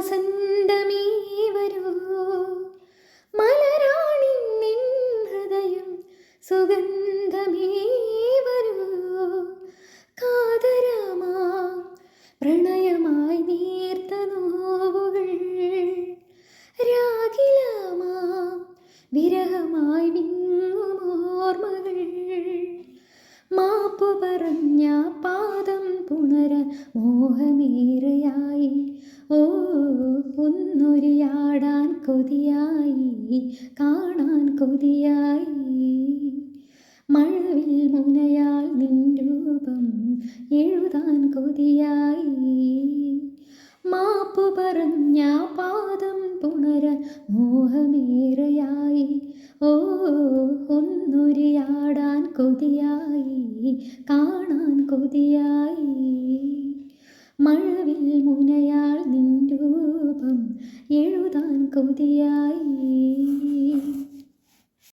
വസന്തമേ വരൂ മലരാണി നിൻ ഹൃദയം സുഗന്ധമേ വരൂ കാതരാമാ പ്രണയമായി നീർത്ത നോവുകൾ. രാഗിലാമാ വിരഹമായി വിങ്ങുമോർമ്മകൾ മാപ്പു പറഞ്ഞ പാദം പുണര മോഹമേറെയായി. ഒന്നൊരിയാടാൻ കൊതിയായി കാണാൻ കൊതിയായി. മഴവിൽ മുനയാൽ നിൻ രൂപം എഴുതാൻ കൊതിയായി. മാപ്പു പറഞ്ഞ പാദം പുണരാൻ മോഹമേറെയായി. ഓ ഒന്നൊരിയാടാൻ കൊതിയായി കാണാൻ കൊതിയായി. മഴവിൽ മുനയാൽ നിൻ രൂപം എഴുതാൻ കൊതിയായി